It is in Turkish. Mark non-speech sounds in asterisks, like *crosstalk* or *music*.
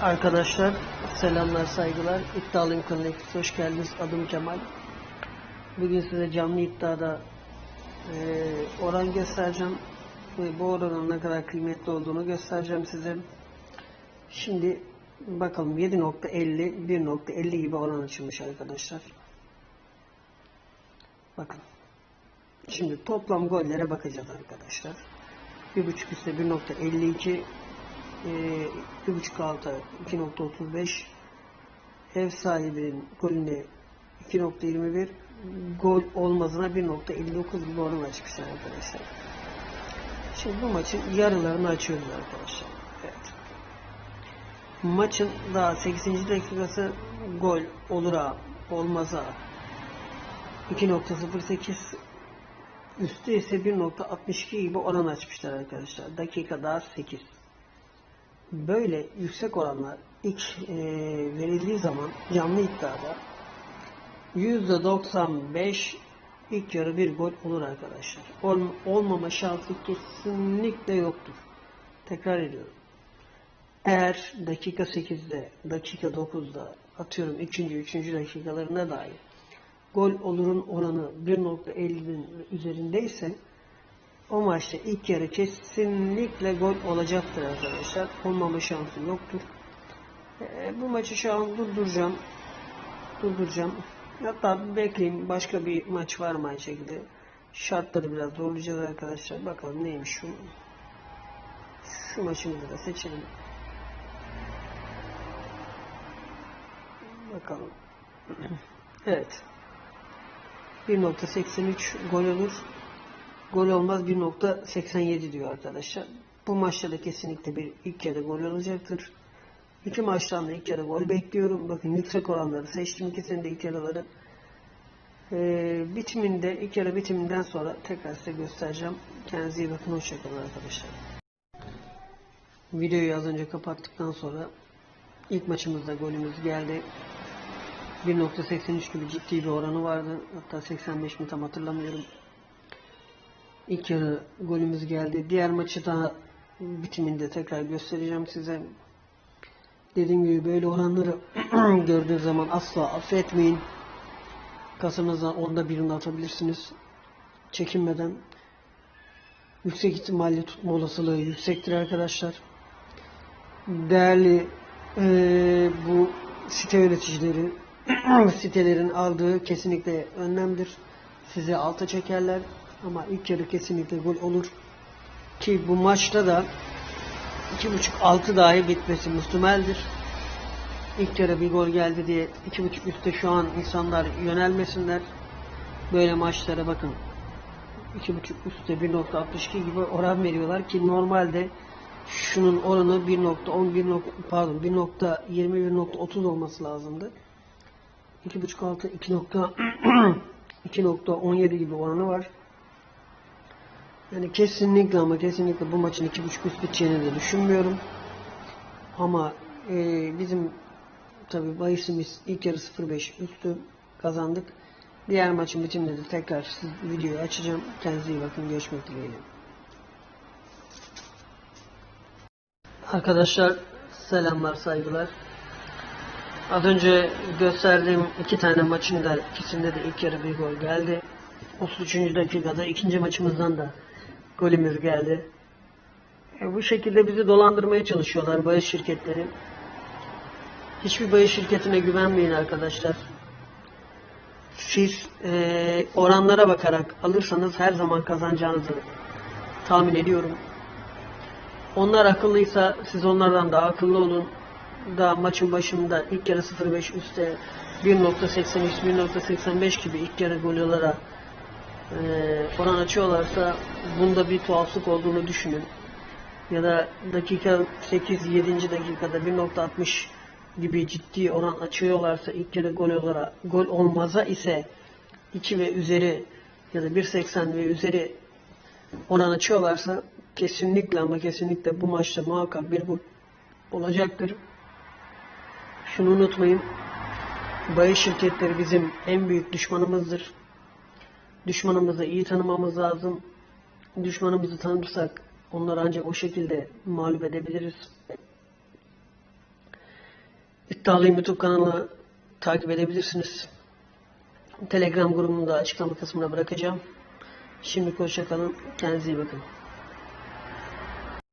Arkadaşlar selamlar saygılar. Kanalına hepiniz hoş geldiniz. Adım Cemal. Bugün size canlı iddiada eee, oran göstereceğim. Ve bu oranın ne kadar kıymetli olduğunu göstereceğim size. Şimdi bakalım 7.50 1.50 gibi oran açılmış arkadaşlar. Bakın. Şimdi toplam gollere bakacağız arkadaşlar. 1.5 üstte 1.52 ee, 1.5 altı 2.35 ev sahibinin golüne 2.21 gol olmazına 1.59 gibi oran açmışlar arkadaşlar. Şimdi bu maçın yarılarını açıyoruz arkadaşlar. Evet. Maçın daha 8. dakikası gol olura olmaza 2.08 üstü ise 1.62 gibi oran açmışlar arkadaşlar. Dakika daha 8 böyle yüksek oranlar ilk e, verildiği zaman canlı iddiada %95 ilk yarı bir gol olur arkadaşlar. Ol, olmama şansı kesinlikle yoktur. Tekrar ediyorum. Eğer dakika 8'de, dakika 9'da atıyorum 2. 3. dakikalarına dair gol olurun oranı 1.50'nin üzerindeyse o maçta ilk yarı kesinlikle gol olacaktır arkadaşlar. Olmama şansı yoktur. Ee, bu maçı şu an durduracağım. Durduracağım. Hatta bekleyin başka bir maç var mı aynı şekilde. Şartları biraz zorlayacağız arkadaşlar. Bakalım neymiş şu. Şu maçımızı da seçelim. Bakalım. *clears throat* evet. 1.83 gol olur. Gol olmaz 1.87 diyor arkadaşlar. Bu maçta da kesinlikle bir ilk yarı gol olacaktır. İki maçtan da ilk yarı gol bekliyorum. Bakın yüksek oranları seçtim. İkisinin de ilk yarıları. Ee, bitiminde, ilk yarı bitiminden sonra tekrar size göstereceğim. Kendinize iyi bakın. Hoşçakalın arkadaşlar. Videoyu az önce kapattıktan sonra ilk maçımızda golümüz geldi. 1.83 gibi ciddi bir oranı vardı. Hatta 85 mi tam hatırlamıyorum. İlk yarı golümüz geldi. Diğer maçı da bitiminde tekrar göstereceğim size. Dediğim gibi böyle oranları *clears throat* gördüğünüz zaman asla affetmeyin. Kasanızdan onda birini atabilirsiniz. Çekinmeden. Yüksek ihtimalle tutma olasılığı yüksektir arkadaşlar. Değerli eee, bu site yöneticileri *clears throat* sitelerin aldığı kesinlikle önlemdir. Sizi alta çekerler ama ilk yarı kesinlikle gol olur. Ki bu maçta da 2.5-6 dahi bitmesi muhtemeldir. İlk yarı bir gol geldi diye 2.5 üstte şu an insanlar yönelmesinler. Böyle maçlara bakın. 2.5 üstte 1.62 gibi oran veriyorlar ki normalde şunun oranı 1.10 1. pardon 1.20 1.30 olması lazımdı. 2.5 altı 2.17 *clears throat* gibi oranı var. Yani kesinlikle ama kesinlikle bu maçın 2.5 üst biteceğini de düşünmüyorum. Ama e, bizim tabi bahisimiz ilk yarı 0.5 üstü kazandık. Diğer maçın bitiminde de tekrar videoyu açacağım. Kendinize iyi bakın. Görüşmek dileğiyle. Arkadaşlar selamlar saygılar. Az önce gösterdiğim iki tane maçın da ikisinde de ilk yarı bir gol geldi. 33. dakikada ikinci maçımızdan da golümüz geldi. E, bu şekilde bizi dolandırmaya çalışıyorlar bahis şirketleri. Hiçbir bahis şirketine güvenmeyin arkadaşlar. Siz e, oranlara bakarak alırsanız her zaman kazanacağınızı tahmin ediyorum. Onlar akıllıysa siz onlardan daha akıllı olun. Daha maçın başında ilk yarı 0.5 üstte 1.83 1.85 gibi ilk yarı gollara e, oran açıyorlarsa bunda bir tuhaflık olduğunu düşünün. Ya da dakika 8 7. dakikada 1.60 gibi ciddi oran açıyorlarsa ilk yarı gol olarak gol olmaza ise 2 ve üzeri ya da 1.80 ve üzeri oran açıyorlarsa kesinlikle ama kesinlikle bu maçta muhakkak bir gol olacaktır. Şunu unutmayın. Bahis şirketleri bizim en büyük düşmanımızdır. Düşmanımızı iyi tanımamız lazım. Düşmanımızı tanırsak onları ancak o şekilde mağlup edebiliriz. İddialıyım YouTube kanalını takip edebilirsiniz. Telegram grubunu da açıklama kısmına bırakacağım. Şimdi hoşça kalın. Kendinize iyi bakın.